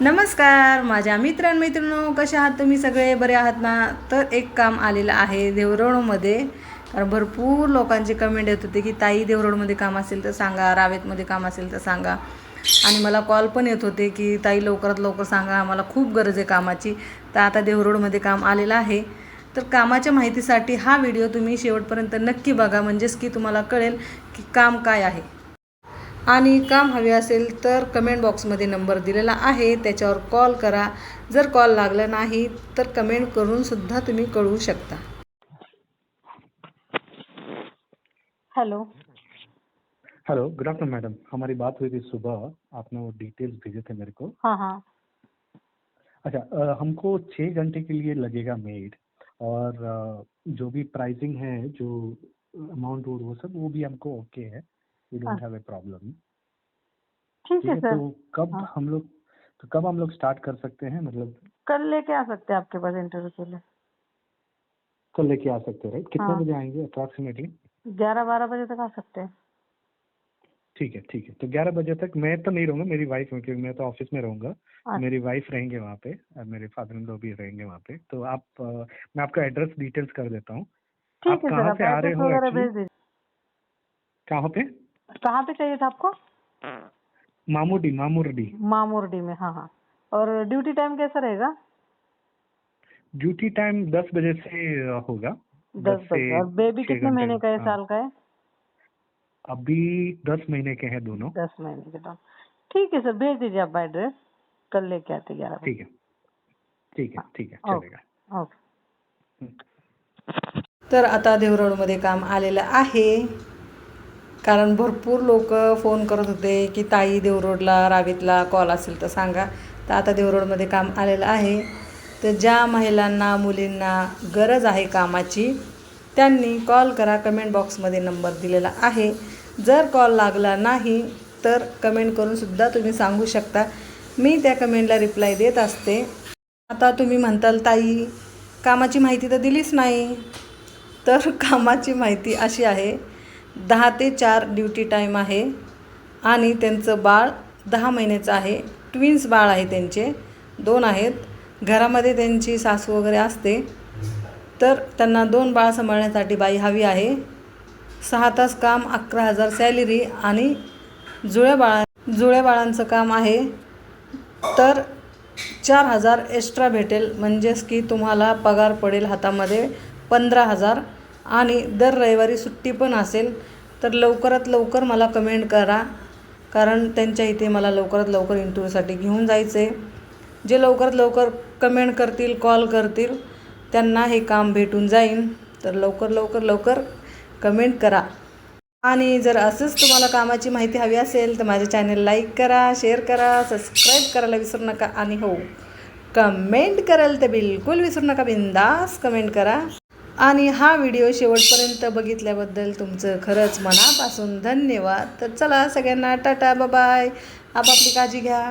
नमस्कार माझ्या मित्रांमित्रांनो कसे आहात तुम्ही सगळे? बरे आहात ना? तर एक काम आलेलं आहे देवरोडमध्ये. कारण भरपूर लोकांचे कमेंट येत होते की ताई देवरोडमध्ये काम असेल तर सांगा रावेतमध्ये काम असेल तर सांगा. आणि मला कॉल पण येत होते की ताई लवकरात लवकर सांगा आम्हाला खूप गरज आहे कामाची. तर आता देवरोडमध्ये काम आलेलं आहे. तर कामाच्या माहितीसाठी हा व्हिडिओ तुम्ही शेवटपर्यंत नक्की बघा. म्हणजेच की तुम्हाला कळेल की काम काय आहे. आणि काम हवे असेल तर कमेंट बॉक्समध्ये नंबर दिलेला आहे. त्याच्यावर कॉल करा. जर कॉल लागला नाही तर कमेंट करून सुद्धा तुम्ही कळवू शकता. Hello hello good afternoon madam हमारी बात हुई थी सुबह. आपने वो डिटेल्स भेजे थे मेरे को। हाँ हाँ. अच्छा अ, हमको छः घंटे के लिए लगेगा मेड और अ, जो भी प्राइसिंग है जो अमाउंट वो सब वो भी हमको ओके है। We don't have a problem ठीक है है सर। तो कब हाँ। हम लोग तो कब हम लोग स्टार्ट कर सकते हैं? मतलब कल लेके आ सकते हैं आपके पास इंटरव्यू के लिए। कल लेके आ सकते हैं राइट कितने हाँ। बजे आएँगे अप्रॉक्सीमेटली ग्यारह बारह बजे तक आ सकते हैं। ठीक है ठीक है। तो ग्यारह बजे तक मैं तो नहीं रहूँगा मेरी वाइफ क्योंकि मैं तो ऑफ़िस में रहूँगा। अच्छा। मेरी वाइफ रहेंगे वहाँ पे और मेरे फादर इन लॉ भी रहेंगे वहाँ पे। तो आप अ, मैं आपका एड्रेस डिटेल्स कर देता हूँ। आप कहाँ से आ रहे हो कहाँ पे? कहाँ पे चाहिए था आपको? मामूडी मामूरडी। मामूरडी में हाँ हाँ। और ड्यूटी टाइम कैसा रहेगा? ड्यूटी टाइम दस बजे से होगा। दस बजे से और बेबी कितने महीने का है? हाँ। साल का है? अभी दस महीने के हैं दोनों। दस महीने के तो ठीक है सर भेज दीजिए आप एड्रेस। कल लेके आते ग्यारह बजे। ठीक है। ठीक है ठीक है ओके चलेगा ओके। तर आता देवरोडमध्ये काम आलेलं आहे. कारण भरपूर लोक फोन करत होते की ताई देवरोडला रावीतला कॉल असेल तर सांगा. तर आता देवरोडमध्ये काम आलेलं आहे. तर ज्या महिलांना मुलींना गरज आहे कामाची त्यांनी कॉल करा. कमेंट बॉक्समध्ये नंबर दिलेला आहे. जर कॉल लागला नाही तर कमेंट करूनसुद्धा तुम्ही सांगू शकता. मी त्या कमेंटला रिप्लाय देत असते. आता तुम्ही म्हणताल ताई कामाची माहिती तर दिलीच नाही. तर कामाची माहिती अशी आहे दहा ते चार ड्युटी टाईम आहे आणि त्यांचं बाळ दहा महिन्याचं आहे. ट्विन्स बाळ आहे त्यांचे. दोन आहेत. घरामध्ये त्यांची सासू वगैरे असते. तर त्यांना दोन बाळ सांभाळण्यासाठी बाई हवी आहे. सहा तास काम अकरा हजार सॅलरी आणि जुळ्या बाळा जुळ्या बाळांचं काम आहे. तर चार हजार एक्स्ट्रा भेटेल. म्हणजेच की तुम्हाला पगार पडेल हातामध्ये पंधरा हजार. आणि दर रविवारी सुट्टी पण असेल तर लवकरात लवकर मला कमेंट करा. कारण त्यांच्या इथे मला लवकरात लवकर इंटरव्ह्यूसाठी घेऊन जायचं आहे जे लवकरात लवकर कमेंट करतील कॉल करतील त्यांना हे काम भेटून जाईन. तर लवकर लवकर लवकर कमेंट करा. आणि जर असंच तुम्हाला कामाची माहिती हवी असेल तर माझ्या चॅनल लाईक करा शेअर करा सबस्क्राईब करायला विसरू नका. आणि हो कमेंट कराल तर बिलकुल विसरू नका. बिंदास कमेंट करा. आणि हा व्हिडिओ शेवटपर्यंत बघितल्याबद्दल तुमचं खरंच मनापासून धन्यवाद. तर चला सगळ्यांना टाटा बाय आपापली काळजी घ्या.